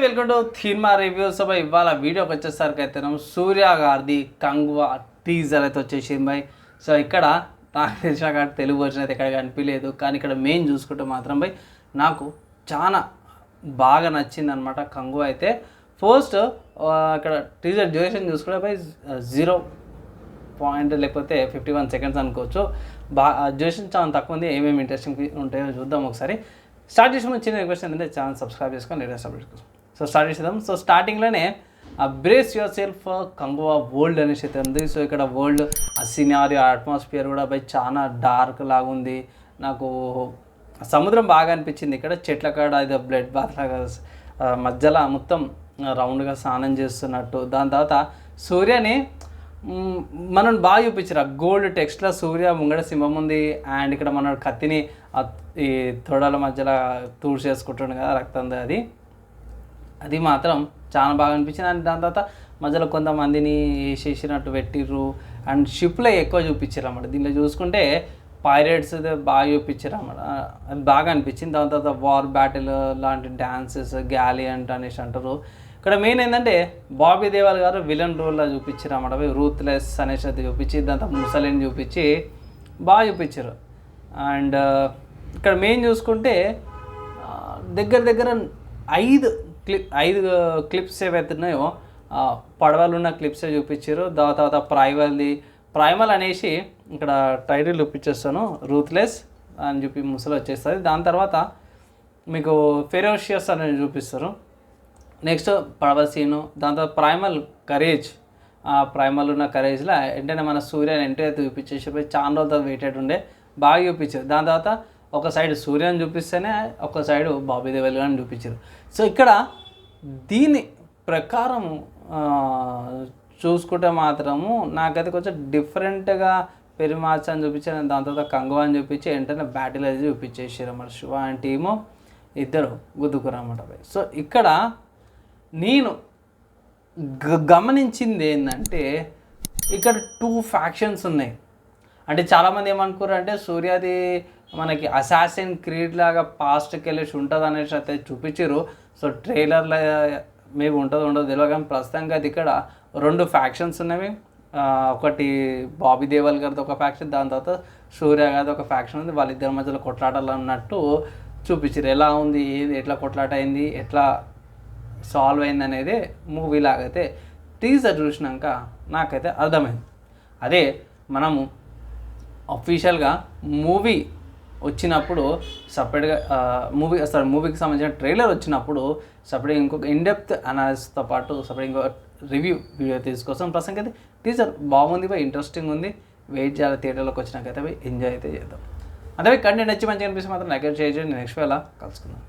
Welcome to థీర్మా reviews by ఇవాళ వీడియోకి వచ్చేసరికి అయితే సూర్య గారిది కంగువా టీజర్ అయితే వచ్చేసింది బై. సో ఇక్కడ నాకు తెలిసిన కాబట్టి తెలుగు వర్షన్ అయితే ఇక్కడ కనిపించలేదు కానీ ఇక్కడ మెయిన్ చూసుకుంటే మాత్రం బై నాకు చాలా బాగా నచ్చింది అనమాట కంగువా అయితే. ఫస్ట్ ఇక్కడ టీజర్ డ్యూరేషన్ చూసుకుంటే బై జీరో పాయింట్ లేకపోతే ఫిఫ్టీ వన్ సెకండ్స్ అనుకోవచ్చు. బా డ్యూరేషన్ చాలా తక్కువ ఉంది. ఏమేమి ఇంట్రెస్టింగ్ ఉంటాయో చూద్దాం ఒకసారి. స్టార్ట్ చేసిన చిన్న రిక్వెస్ట్ ఏంటంటే ఛానల్ సబ్స్క్రైబ్ చేసుకొని లేటెస్ట్ అప్డేట్ కోసం. సో స్టార్ట్ చేసేద్దాం. సో స్టార్టింగ్లోనే brace yourself Kanguva world అనేసి అయితే ఉంది. సో ఇక్కడ వరల్డ్ ఆ సినారీ అట్మాస్ఫియర్ కూడా బై చాలా డార్క్ లాగా ఉంది. నాకు సముద్రం బాగా అనిపించింది ఇక్కడ. చెట్ల కాడ ఇది బ్లడ్ బాత్ లాగా మధ్యలో మొత్తం రౌండ్గా స్నానం చేస్తున్నట్టు. దాని తర్వాత సూర్యని మనం బాగా చూపించారు? ఆ గోల్డ్ టెక్స్ట్లో సూర్య ముంగడ సింహం ఉంది. అండ్ ఇక్కడ మన కత్తిని ఈ తొడల మధ్యలో తూడు కదా రక్తం అది. అది మాత్రం చాలా బాగా అనిపించింది. అండ్ దాని తర్వాత మధ్యలో కొంతమందిని వేసేసినట్టు పెట్టిర్రు. అండ్ షిప్లో ఎక్కువ చూపించారు అన్నమాట దీనిలో చూసుకుంటే పైరేట్స్ బాగా చూపించారు అన్నమాట అది బాగా అనిపించింది. దాని తర్వాత వార్ బ్యాటిల్ లాంటి డ్యాన్సెస్ గ్యాలీ అంట అనేసి అంటారు. ఇక్కడ మెయిన్ ఏంటంటే బాబీ దేవాల్ గారు విలన్ రోల్లో చూపించారు అన్నమాట రూత్లెస్ అనేసి అది చూపించి దాని తర్వాత ముసలిని చూపించి బాగా చూపించారు. అండ్ ఇక్కడ మెయిన్ చూసుకుంటే దగ్గర దగ్గర ఐదు క్లిప్ ఐదు క్లిప్స్ ఏవైతే ఉన్నాయో పడవలు ఉన్న క్లిప్సే చూపించారు. దాని తర్వాత ప్రైమల్ది ప్రైమల్ అనేసి ఇక్కడ టైటిల్ చూపించేస్తాను రూత్లెస్ అని చెప్పి ముసలు వచ్చేస్తుంది. దాని తర్వాత మీకు ఫెరోషియస్ అనేది చూపిస్తారు. నెక్స్ట్ పడవ సీను దాని తర్వాత ప్రైమల్ కరేజ్ ఆ ప్రైమల్ ఉన్న కరేజ్లో ఏంటంటే మన సూర్యని ఎంటర్ అయితే చూపించేసి చాలా రోజులు వెయిటెడ్ ఉండే బాగా చూపించారు. దాని తర్వాత ఒక సైడ్ సూర్యని చూపిస్తేనే ఒక సైడ్ బాబీ దేవల్ గారిని చూపించారు. సో ఇక్కడ దీని ప్రకారం చూసుకుంటే మాత్రము నాకైతే కొంచెం డిఫరెంట్గా పెరిమాచ్ అని చూపించారు దాని తర్వాత కంగువా అని చూపించి వెంటనే బ్యాటిల్ అది చూపించేసారు అన్నమాట. శివ అండ్ టీము ఇద్దరు గుద్దుకురు అన్నమాట సో ఇక్కడ నేను గ- గమనించింది ఏంటంటే ఇక్కడ టూ ఫ్యాక్షన్స్ ఉన్నాయి. అంటే చాలామంది ఏమనుకోరు అంటే సూర్యాది మనకి అసాసిన్ క్రీడ్ లాగా పాస్ట్కి వెళ్ళేసి ఉంటుంది అనేసి అయితే చూపించారు సో ట్రైలర్లో మేబీ ఉంటుందో ఉండదు తెలియదు కానీ ప్రస్తుతానికి అది ఇక్కడ రెండు ఫ్యాక్షన్స్ ఉన్నవి. ఒకటి బాబీ దేవల్ గారిది ఒక ఫ్యాక్షన్ దాని తర్వాత సూర్య గారిది ఒక ఫ్యాక్షన్ ఉంది. వాళ్ళిద్దరి మధ్యలో కొట్లాటలు అన్నట్టు చూపించారు ఎలా ఉంది ఏది ఎట్లా కొట్లాట అయింది ఎట్లా సాల్వ్ అయింది అనేది మూవీ లాగైతే టీజర్ చూసినాక నాకైతే అర్థమైంది. అదే మనము అఫీషియల్గా మూవీ వచ్చినప్పుడు సపరేట్గా మూవీ సారీ మూవీకి సంబంధించిన ట్రైలర్ వచ్చినప్పుడు సపరేట్గా ఇంకొక ఇన్డెప్త్ అనాలిసిస్తో పాటు సపరేట్ ఇంకో రివ్యూ వీడియో తీసుకొస్తాం ప్రస్తుతం అయితే టీజర్ బాగుంది బాయ్ ఇంట్రెస్టింగ్ ఉంది. వెయిట్ చేయాలి థియేటర్లోకి వచ్చినాకైతే పోయి ఎంజాయ్ అయితే చేద్దాం. అదే కంటెంట్ నచ్చి మంచిగా అనిపిస్తే మాత్రం లైక్ చేయండి. నెక్స్ట్ వేళ కలుసుకుందాం.